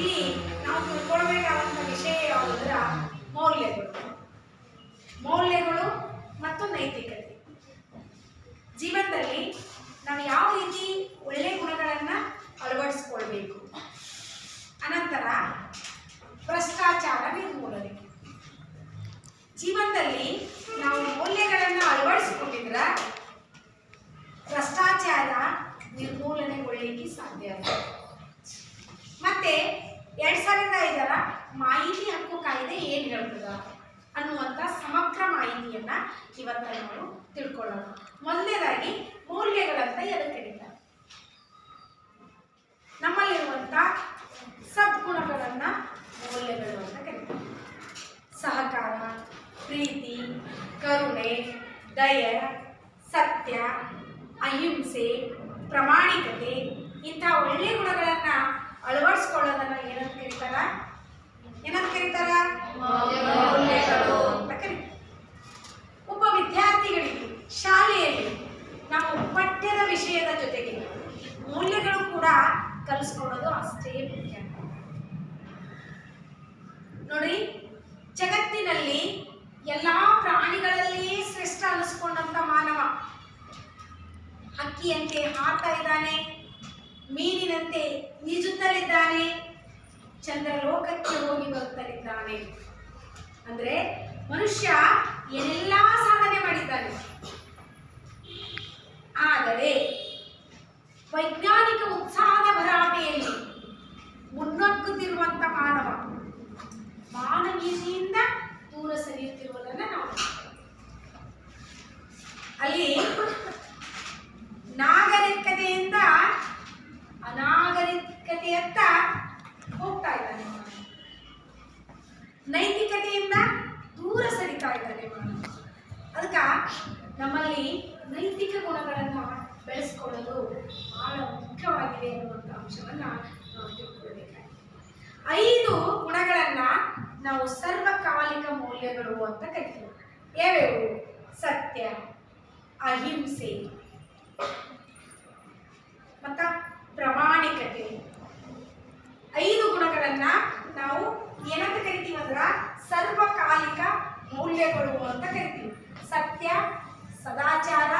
ಇಲ್ಲಿ ನಾವು ತಿಳ್ಕೊಳ್ಬೇಕಾದಂಥ ವಿಷಯ ಯಾವುದಂದ್ರೆ ಮೌಲ್ಯಗಳು. ಮೌಲ್ಯಗಳು ಮತ್ತು ನೈತಿಕತೆ. ಜೀವನದಲ್ಲಿ ನಾವು ಯಾವ ರೀತಿ ಒಳ್ಳೆಯ ಗುಣಗಳನ್ನು ಅಳವಡಿಸ್ಕೊಳ್ಬೇಕು? ಅನಂತರ ಭ್ರಷ್ಟಾಚಾರ ನಿರ್ಮೂಲನೆ. ಜೀವನದಲ್ಲಿ ನಾವು ಮೌಲ್ಯಗಳನ್ನು ಅಳವಡಿಸಿಕೊಂಡಿದ್ರೆ ಭ್ರಷ್ಟಾಚಾರ ನಿರ್ಮೂಲನೆಗೊಳ್ಳಲಿಕ್ಕೆ ಸಾಧ್ಯ ಆಗುತ್ತೆ ಮತ್ತೆ ಎರಡ್ ಸಾವಿರದ ಐದರ ಮಾಹಿತಿ ಹಕ್ಕು ಕಾಯ್ದೆ ಏನ್ ಹೇಳ್ತದ ಅನ್ನುವಂಥ ಸಮಗ್ರ ಮಾಹಿತಿಯನ್ನ ಇವತ್ತ ನಾವು ತಿಳ್ಕೊಳ್ಳೋಣ. ಮೊದಲನೇದಾಗಿ ಮೌಲ್ಯಗಳಂತ ಎದಕ್ಕೆ ಕರೀತಾರೆ ನಮ್ಮಲ್ಲಿರುವಂಥ ಸದ್ಗುಣಗಳನ್ನ ಮೌಲ್ಯಗಳು ಅಂತ ಕರೀತಾರೆ. ಸಹಕಾರ, ಪ್ರೀತಿ, ಕರುಣೆ, ದಯ, ಸತ್ಯ, ಅಹಿಂಸೆ, ಪ್ರಾಮಾಣಿಕತೆ ಇಂತಹ ಒಳ್ಳೆಯ ಗುಣಗಳನ್ನ ಅಳವಡಿಸ್ಕೊಳ್ಳೋದನ್ನ ಏನಂತ ಕರೀತಾರ ಏನಂತ ಕರೀತಾರ ಮೌಲ್ಯಗಳು ಅಂತ ಕರೀತಾರೆ ಒಬ್ಬ ವಿದ್ಯಾರ್ಥಿಗಳಿಗೆ ಶಾಲೆಯಲ್ಲಿ ನಾವು ಪಠ್ಯದ ವಿಷಯದ ಜೊತೆಗೆ ಮೌಲ್ಯಗಳು ಕೂಡ ಕಲಿಸ್ಕೊಳ್ಳೋದು ಅಷ್ಟೇ ಮುಖ್ಯ. ನೋಡಿ, ಜಗತ್ತಿನಲ್ಲಿ ಎಲ್ಲಾ ಪ್ರಾಣಿಗಳಲ್ಲಿಯೇ ಶ್ರೇಷ್ಠ ಅನಿಸ್ಕೊಂಡಂತ ಮಾನವ. ಹಕ್ಕಿಯಂತೆ ಹಾರ್ತಾ ಇದ್ದಾನೆ, ಮೀನಿನಂತೆ ಈಜುತ್ತಲಿದ್ದಾನೆ, ಚಂದ್ರಲೋಕಕ್ಕೆ ಹೋಗಿ ಬರುತ್ತಲಿದ್ದಾನೆ. ಅಂದ್ರೆ ಮನುಷ್ಯ ಅಲ್ಲಿ ನಾಗರಿಕತೆಯಿಂದ ಅನಾಗರಿಕತೆಯತ್ತ ಹೋಗ್ತಾ ಇದ್ದಾನೆ. ನೈತಿಕತೆಯಿಂದ ದೂರ ಸರಿತಾ ಇದ್ದಾನೆ ಅದಕ್ಕ ನಮ್ಮಲ್ಲಿ ನೈತಿಕ ಗುಣಗಳನ್ನು ಬೆಳೆಸ್ಕೊಳ್ಳೋದು ಬಹಳ ಮುಖ್ಯವಾಗಿದೆ ಅನ್ನುವಂಥ ಅಂಶವನ್ನ ನಾವು ತಿಳ್ಕೊಳ್ಬೇಕಾಗಿದೆ. ಐದು ಗುಣಗಳನ್ನ ನಾವು ಸರ್ವಕಾಲಿಕ ಮೌಲ್ಯಗಳು ಅಂತ ಕರಿತೀವಿ. ಯಾವ್ಯಾವು? ಸತ್ಯ ಅಹಿಂಸೆ ಮತ್ತ ಪ್ರಾಮಾಣಿಕತೆ. ಐದು ಗುಣಗಳನ್ನ ನಾವು ಏನಂತ ಕರಿತೀವಿ ಅಂದ್ರ ಸರ್ವಕಾಲಿಕ ಮೌಲ್ಯಗಳು ಅಂತ ಕರಿತೀವಿ. ಸತ್ಯ, ಸದಾಚಾರ